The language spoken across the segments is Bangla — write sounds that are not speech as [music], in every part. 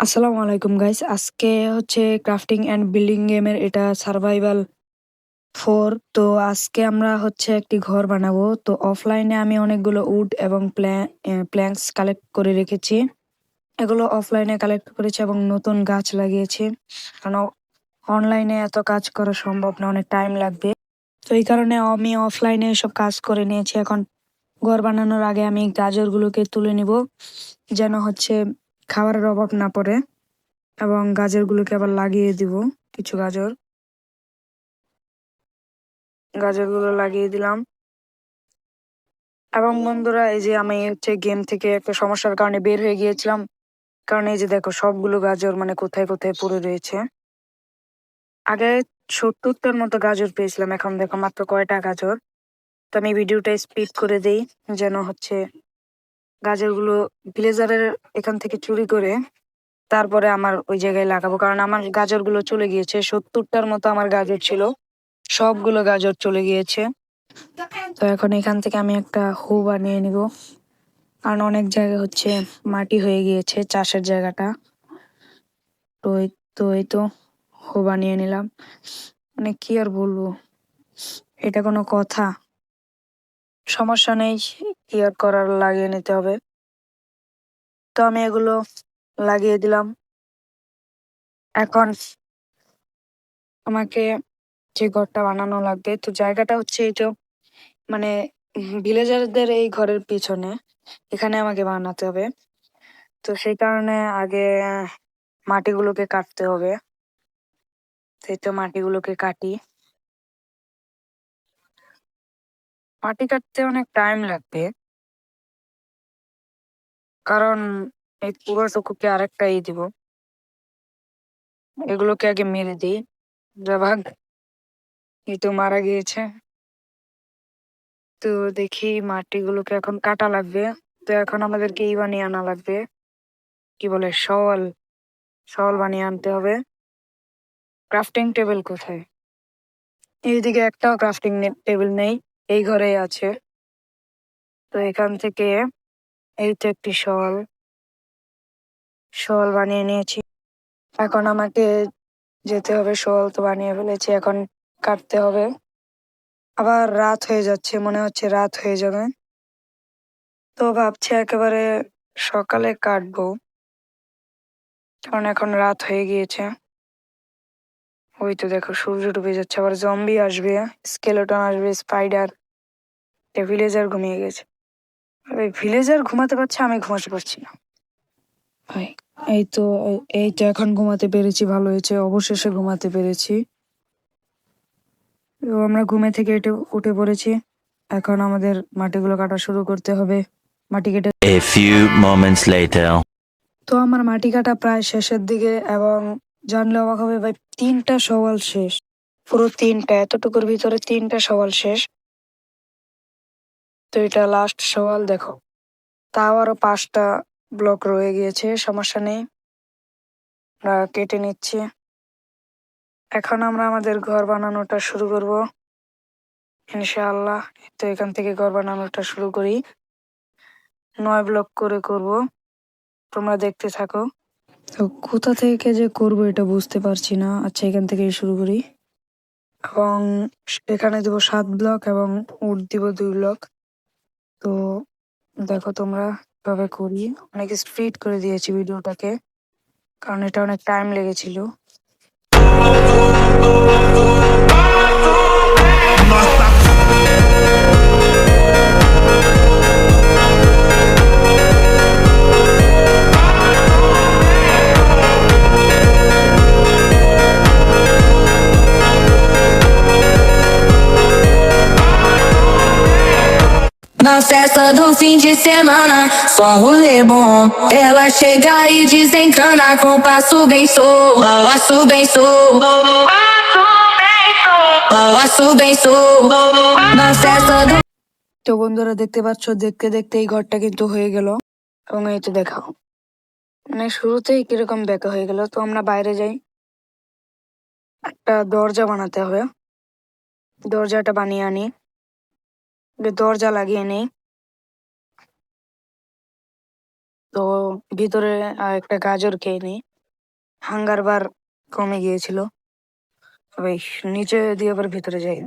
আসসালামু আলাইকুম গাইস আজকে হচ্ছে ক্রাফটিং অ্যান্ড বিল্ডিং গেমের এটা সার্ভাইভাল ফোর তো আজকে আমরা হচ্ছে একটি ঘর বানাবো। তো অফলাইনে আমি অনেকগুলো উড এবং প্ল্যাঙ্কস কালেক্ট করে রেখেছি। এগুলো অফলাইনে কালেক্ট করেছি এবং নতুন গাছ লাগিয়েছি। কারণ অনলাইনে এত কাজ করা সম্ভব না, অনেক টাইম লাগবে। তো এই কারণে আমি অফলাইনে এসব কাজ করে নিয়েছি। এখন ঘর বানানোর আগে আমি গাজরগুলোকে তুলে নিব। যেন হচ্ছে খাবারের অভাব না পড়ে এবং গাজরগুলোকে আবার লাগিয়ে দিব, কিছু গাজর। গাজরগুলো লাগিয়ে দিলাম। এবং বন্ধুরা, এই যে আমি হচ্ছে গেম থেকে একটা সমস্যার কারণে বের হয়ে গিয়েছিলাম। কারণ এই যে দেখো, সবগুলো গাজর মানে কোথায় কোথায় পড়ে রয়েছে। আগে সত্তরটার মতো গাজর পেয়েছিলাম, এখন দেখো মাত্র কয়টা গাজর। তো আমি ভিডিওটা স্পিড করে দেই, যেন হচ্ছে গাজরগুলো ভিলেজারের এখান থেকে চুরি করে তারপরে আমার ওই জায়গায় লাগাবো। কারণ আমার গাজরগুলো চলে গিয়েছে, সত্তরটার মতো আমার গাজর ছিল। সবগুলো গাজর চলে গিয়েছে। তো এখন এখান থেকে আমি একটা হু বানিয়ে নিব। কারণ অনেক জায়গা হচ্ছে মাটি হয়ে গিয়েছে চাষের জায়গাটা। তো তো, এই তো হু বানিয়ে নিলাম। মানে কি আর বলব? এটা কোনো কথা। সমস্যা নেই আর করার লাগিয়ে নিতে হবে। তো আমি এগুলো লাগিয়ে দিলাম। এখন আমাকে যে ঘরটা বানানো লাগবে, তো জায়গাটা হচ্ছে এই তো মানে ভিলেজারদের এই ঘরের পিছনে, এখানে আমাকে বানাতে হবে। তো সেই কারণে আগে মাটিগুলোকে কাটতে হবে। সেই তো মাটিগুলোকে কাটি। মাটি কাটতে অনেক টাইম লাগবে। কারণ এই পুরোটুকুকে আরেকটা ই দিব। এগুলোকে আগে মেরে দিই। যা ভাগ। এই তো মারা গিয়েছে। তো দেখি মাটিগুলোকে এখন কাটা লাগবে। তো এখন আমাদেরকে ই বানিয়ে আনা লাগবে। কি বলে? শওয়াল শওয়াল বানিয়ে আনতে হবে। ক্রাফটিং টেবিল কোথায়? এইদিকে একটাও ক্রাফটিং টেবিল নেই। এই ঘরেই আছে। তো এখান থেকে এই তো একটি শল। শল বানিয়ে নিয়েছি। এখন আমাকে যেতে হবে, শল তো বানিয়ে ফেলেছি, এখন কাটতে হবে। আবার রাত হয়ে যাচ্ছে, মনে হচ্ছে রাত হয়ে যাবে। তো ভাবছি একেবারে সকালে কাটবো, কারণ এখন রাত হয়ে গিয়েছে। ওই তো দেখো সূর্য ডুবে যাচ্ছে আবার জম্বি আসবে স্কেলেটন আসবে স্পাইডার ভিলেজার ঘুমিয়ে গেছে। এই ভিলেজার ঘুমাতে পারছে আমি ঘুমাতে পারছি না। ভাই এই তো এই তো এখন ঘুমাতে পেরেছি ভালো হয়েছে অবশেষে ঘুমাতে পেরেছি। তো আমরা ঘুমে থেকে এটে উঠে পড়েছি। এখন আমাদের মাটিগুলো কাটা শুরু করতে হবে। মাটি কেটে A few moments later. তো আমার মাটি কাটা প্রায় শেষের দিকে এবং জানলে অবাক হবে, ভাই, তিনটা সওয়াল শেষ। পুরো তিনটা, এতটুকুর ভিতরে তিনটা সওয়াল শেষ। তো এটা লাস্ট সওয়াল, দেখো। তাও আরও পাঁচটা ব্লক রয়ে গিয়েছে, সমস্যা নেই। কেটে নিচ্ছি। এখন আমরা আমাদের ঘর বানানোটা শুরু করব। ইনশাআল্লাহ, তো এখান থেকে ঘর বানানোটা শুরু করি। নয় ব্লক করে করব। তোমরা দেখতে থাকো। তো কোথা থেকে যে করব এটা বুঝতে পারছি না। আচ্ছা এখান থেকেই শুরু করি। এবং এখানে দেবো সাত ব্লক এবং উট দিব দুই ব্লক। তো দেখো তোমরা কীভাবে করি। অনেক স্পিড করে দিয়েছি ভিডিওটাকে, কারণ এটা অনেক টাইম লেগেছিল। Festa do fim de semana, só rolê bom. Ela chega e desencana com passo bem sou, passo bem sou. Passo bem sou. Na festa do তো বন্ধুরা দেখতে পাচ্ছ দেখতে দেখতে এই ঘরটা কিন্তু হয়ে গেল এবং এই তো দেখাও মানে শুরুতেই কীরকম বেঁকা হয়ে গেল তো আমরা বাইরে যাই একটা দরজা বানাতে হবে দরজাটা বানিয়ে আনি দরজা লাগিয়ে নেই। তো ভিতরে একটা গাজর খেয়ে নিই। হাঙ্গার বার কমে গিয়েছিল। তবে নিচে দিয়ে আবার ভিতরে যাই।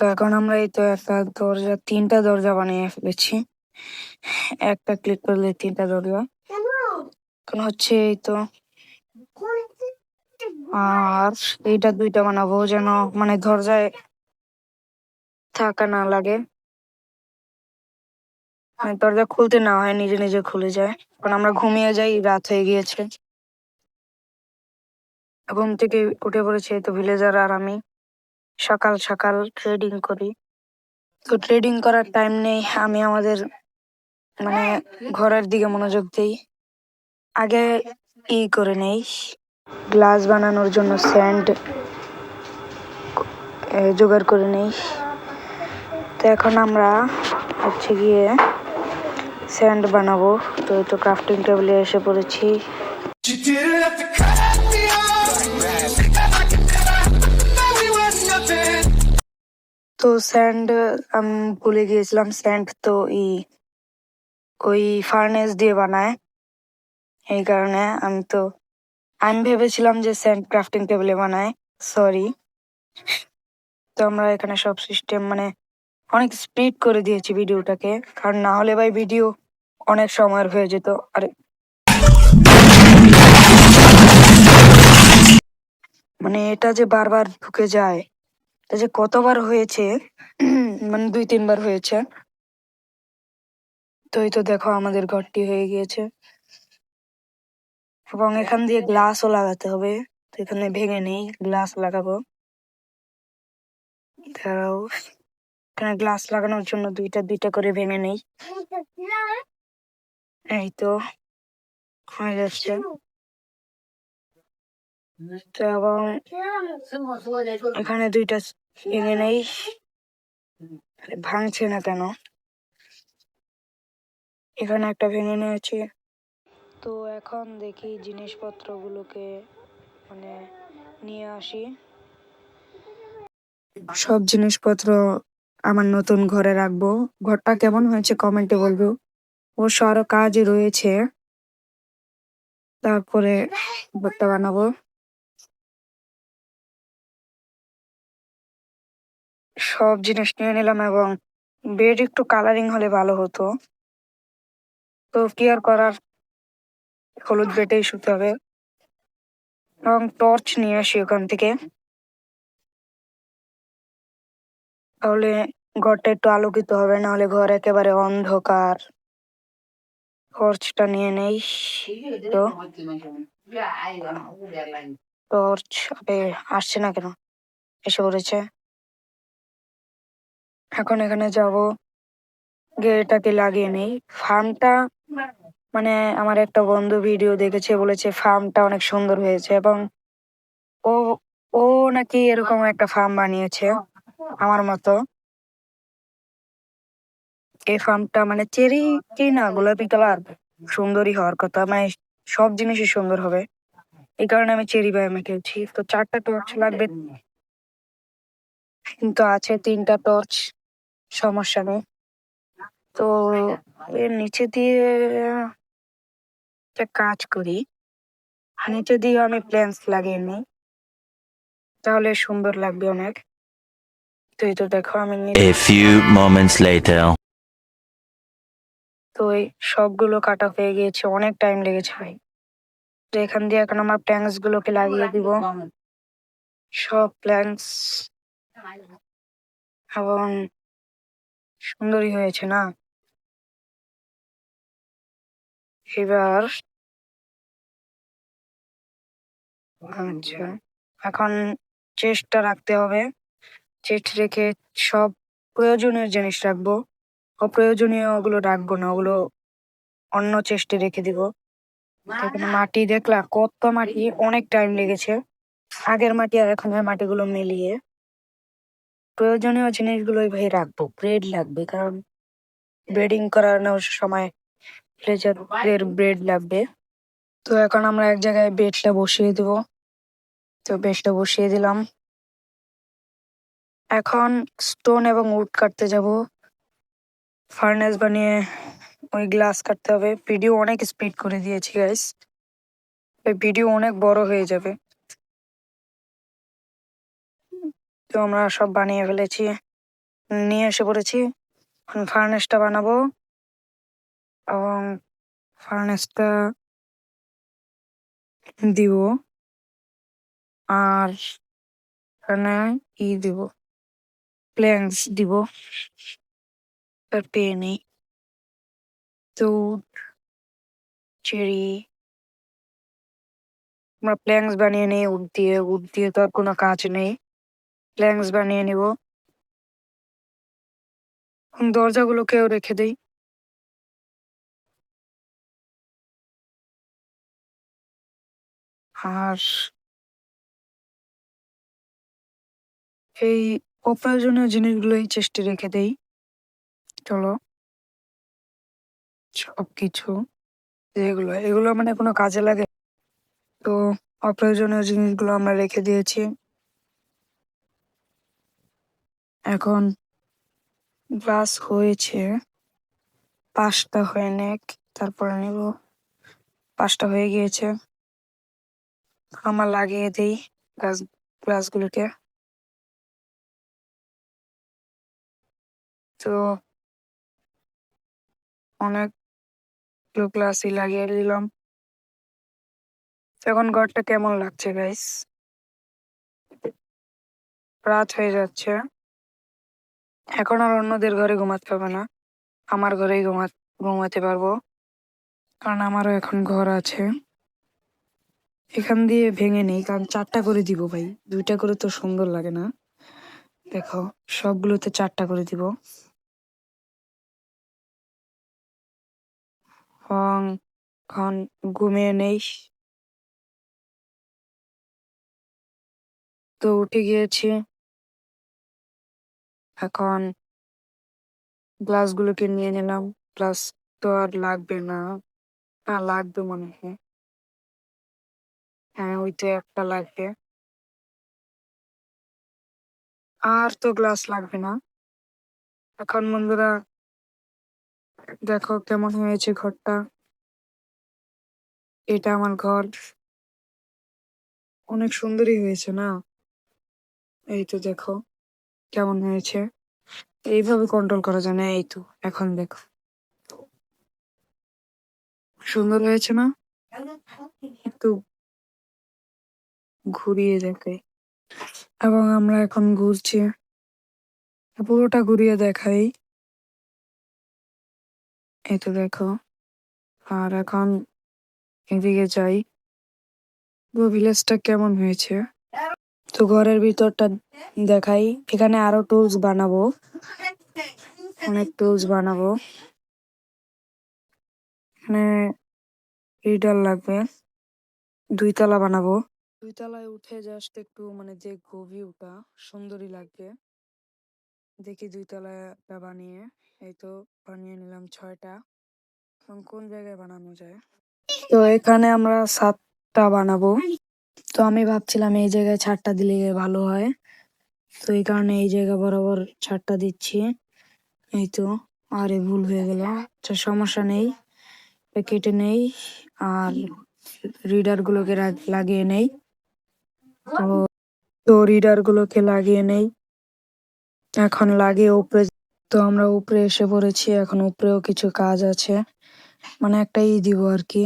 তো এখন আমরা এই তো একটা দরজা, তিনটা দরজা বানিয়ে ফেলেছি। একটা ক্লিক করলে তিনটা দরজা। এখন হচ্ছে এই তো আর এইটা দুইটা বানাবো যেন মানে দরজায় থাকা না লাগে। মানে দরজা খুলতে না হয়, নিজে নিজে খুলে যায়। কারণ আমরা ঘুমিয়ে যাই, রাত হয়ে গিয়েছে। ঘুম থেকে উঠে পড়েছি তো ভিলেজার আর আমি। সকাল সকাল ট্রেডিং করি। তো ট্রেডিং করার টাইম নেই। আমি আমাদের মানে ঘরের দিকে মনোযোগ দিই। আগে ই করে নেই। গ্লাস বানানোর জন্য স্যান্ড জোগাড় করে নেই। তো এখন আমরা হচ্ছে গিয়ে স্যান্ড বানাবো। তো এই তো ক্রাফটিং টেবিলে এসে পড়েছি. তো স্যান্ড আমি ভুলে গিয়েছিলাম স্যান্ড তো ই, ওই ফার্নেস দিয়ে বানায়। এই কারণে আমি তো, আমি ভেবেছিলাম যে স্যান্ড ক্রাফটিং টেবিলে বানায়। সরি তো আমরা এখানে সব সিস্টেম মানে অনেক স্পিড করে দিয়েছি ভিডিওটাকে কারণ না হলে ভাই ভিডিও অনেক সময়ের হয়ে যেত। আরে। মানে এটা যে বারবার ঢুকে যায়, এটা যে কতবার হয়েছে মানে দুই, তিনবার হয়েছে, তো এই তো দেখো আমাদের ঘরটি হয়ে গিয়েছে। এবং এখান দিয়ে গ্লাসও লাগাতে হবে, তো এখানে ভেঙে নেই গ্লাস লাগাবো। দাঁড়াও। এখানে গ্লাস লাগানোর জন্য দুইটা দুইটা করে ভেঙে নেই। এই তো, হয়ে যাচ্ছে। এবং এখানে দুইটা ভেঙে নেই। ভাঙছে না কেন? এখানে একটা ভেঙে নিয়েছি। তো এখন দেখি জিনিসপত্রগুলোকে মানে নিয়ে আসি। সব জিনিসপত্র আমার নতুন ঘরে রাখব। ঘরটা কেমন হয়েছে কমেন্টে বলব। অবশ্য আরও কাজ রয়েছে। তারপরে ঘরটা বানাবো। সব জিনিস নিয়ে নিলাম এবং বেড একটু কালারিং হলে ভালো হতো। তো কি আর করার? হলুদ বেডেই শুতে হবে। এবং টর্চ নিয়ে আসি ওখান থেকে। তাহলে ঘরটা একটু আলোকিত হবে, নাহলে ঘর একেবারে অন্ধকার। টর্চটা নিয়ে নেই, তো। টর্চ আসছে না কেন? এসে পড়েছে। এখন এখানে যাব। গিয়ে এটাকে লাগিয়ে নেই। ফার্মটা মানে আমার একটা বন্ধু ভিডিও দেখেছে, বলেছে ফার্মটা অনেক সুন্দর হয়েছে এবং ও ও নাকি এরকম একটা ফার্ম বানিয়েছে। আমার মতো। এই ফার্মটা মানে চেরি কি না গোলাপি কালার সুন্দরই হওয়ার কথা। মানে সব জিনিসই সুন্দর হবে। এই কারণে আমি চেরি বায়ামে খেলছি তো চারটা টর্চ লাগবে। কিন্তু আছে তিনটা টর্চ সমস্যা নেই। তো এর নিচে দিয়ে একটা কাজ করি। নিচে দিয়ে আমি প্ল্যান্স লাগিয়ে নিই। তাহলে সুন্দর লাগবে অনেক। তো এই তো দেখো আমি A few moments later. তো এই সবগুলো কাটা হয়ে গিয়েছে অনেক টাইম লেগেছে ভাই। তো এখান দিয়ে এখন আমার প্ল্যাঙ্কস গুলোকে লাগিয়ে দিব। সব প্ল্যাঙ্কস এবং সুন্দরই হয়েছে না? এবার আচ্ছা এখন চেস্টটা রাখতে হবে। চেস্ট রেখে সব প্রয়োজনীয় জিনিস রাখব। অপ্রয়োজনীয় ওগুলো রাখব না ওগুলো অন্য চেস্টে রেখে দিব। এখানে মাটি দেখলা কত মাটি অনেক টাইম লেগেছে। আগের মাটি আর এখনের মাটিগুলো মিলিয়ে। প্রয়োজনীয় জিনিসগুলোই ভাই রাখব ব্রেড লাগবে কারণ ব্রেডিং করানোর সময় ব্রেড লাগবে। তো এখন আমরা এক জায়গায় বেডটা বসিয়ে দিব। তো বেডটা বসিয়ে দিলাম। এখন স্টোন এবং উড কাটতে যাব। ফার্নেস বানিয়ে ওই গ্লাস কাটতে হবে। ভিডিও অনেক স্পিড করে দিয়েছি গাইস ওই ভিডিও অনেক বড় হয়ে যাবে। তো আমরা সব বানিয়ে ফেলেছি। নিয়ে এসে পড়েছি। ফার্নেসটা বানাবো। এবং ফার্নেসটা দিব। আর এখানে ই দিব। প্ল্যাঙ্কস দিব তার পেয়ে নেই দুধ চেরি আমরা প্ল্যাঙ্কস বানিয়ে নিই উড দিয়ে উড দিয়ে তো আর কোনো কাজ নেই প্ল্যাঙ্কস বানিয়ে নিব দরজাগুলোকেও রেখে দেই আর এই অপ্রয়োজনীয় জিনিসগুলোই চেষ্টা রেখে দেই। চলো। সবকিছু যেগুলো, এগুলো মানে কোনো কাজে লাগে তো অপ্রয়োজনীয় জিনিসগুলো আমরা রেখে দিয়েছি। এখন গ্লাস হয়েছে। পাঁচটা হয়ে নেক, তারপরে নিব। পাঁচটা হয়ে গিয়েছে। আমার লাগিয়ে দিই গ্লাস গ্লাসগুলোকে তো অনেক গ্লাসই লাগিয়ে দিলাম। এখন ঘরটা কেমন লাগছে গাইস রাত হয়ে যাচ্ছে। এখন আর অন্যদের ঘরে ঘুমাতে হবে না। আমার ঘরেই ঘুমা, ঘুমাতে পারব। কারণ আমারও এখন ঘর আছে। এখান দিয়ে ভেঙে নেই, কারণ চারটা করে দিব ভাই। দুইটা করে তো সুন্দর লাগে না। দেখো, সবগুলোতে চারটা করে দিব। এবং এখন ঘুমিয়ে নেই। তো উঠে গিয়েছি। এখন গ্লাসগুলোকে নিয়ে নিলাম। গ্লাস তো আর লাগবে না। না, লাগবে মনে হয়। হ্যাঁ ওইটা একটা লাগবে। আর তো গ্লাস লাগবে না। এখন বন্ধুরা দেখো কেমন হয়েছে ঘরটা। এটা আমার ঘর। অনেক সুন্দরই হয়েছে না? এই তো দেখো, কেমন হয়েছে? এইভাবে কন্ট্রোল করা যায় না, এই তো, এখন দেখো। সুন্দর হয়েছে না? একটু ঘুরিয়ে দেখে। এবং আমরা এখন ঘুরছি। পুরোটা ঘুরিয়ে দেখাই। এই তো দেখো, আর এখন এদিকে যাই। পুরো ভিলেজটা কেমন হয়েছে? তো ঘরের ভিতরটা দেখাই। এখানে আরও টুলস বানাবো। অনেক টুলস বানাবো। এখানে রিডার লাগবে। দুই তলা বানাবো। দুই তলায় উঠে জাস্ট একটু মানে দেখব ভিউটা সুন্দরই লাগবে। দেখি দুই তলাটা বানিয়ে। এই তো বানিয়ে নিলাম ছয়টা। এখন কোন জায়গায় বানানো যায়? [laughs] তো এখানে আমরা সাতটা বানাবো। তো আমি ভাবছিলাম এই জায়গায় ছাড়টা দিলে ভালো হয়। তো এই কারণে এই জায়গা বরাবর ছাড়টা দিচ্ছি। এই তো, আরে ভুল হয়ে গেল। আচ্ছা সমস্যা নেই কেটে নেই, আর রিডার গুলোকে লাগিয়ে নেই। তো রিডার গুলোকে লাগিয়ে নেই। এখন লাগিয়ে উপরে তো আমরা উপরে এসে পড়েছি, এখন উপরেও কিছু কাজ আছে। মানে একটা ই দিব আর কি,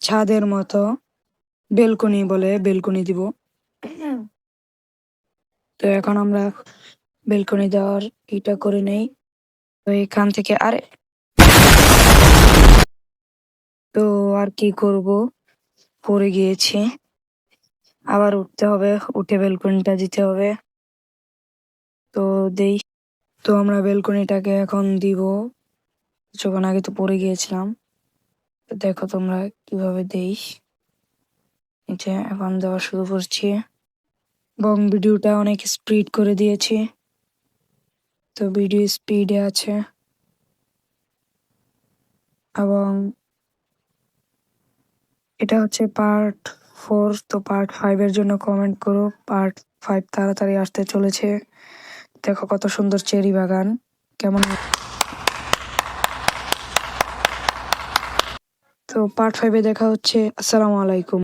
ছাদের মতো, বেলকনি বলে বেলকনি দিব। তো এখন আমরা বেলকনি দেওয়ার ইটা করে নেই। তো এখান থেকে আরে তো আর কি করব? পড়ে গিয়েছি। আবার উঠতে হবে, উঠে বেলকনিটা দিতে হবে। তো দেই। তো আমরা বেলকনিটাকে এখন দিব। কিছুক্ষণ আগে তো পড়ে গিয়েছিলাম। দেখো তোমরা কীভাবে দেই। যে এখন দেওয়া শুরু করছি। এবং ভিডিওটা অনেক স্পিড করে দিয়েছি। তো ভিডিও স্পিডে আছে। এবং এটা হচ্ছে পার্ট ফোর, তো পার্ট ফাইভ এর জন্য কমেন্ট করো। পার্ট ফাইভ তাড়াতাড়ি আসতে চলেছে। দেখো কত সুন্দর চেরি বাগান। কেমন তো পার্ট ফাইভে দেখা হচ্ছে। আসসালামু আলাইকুম।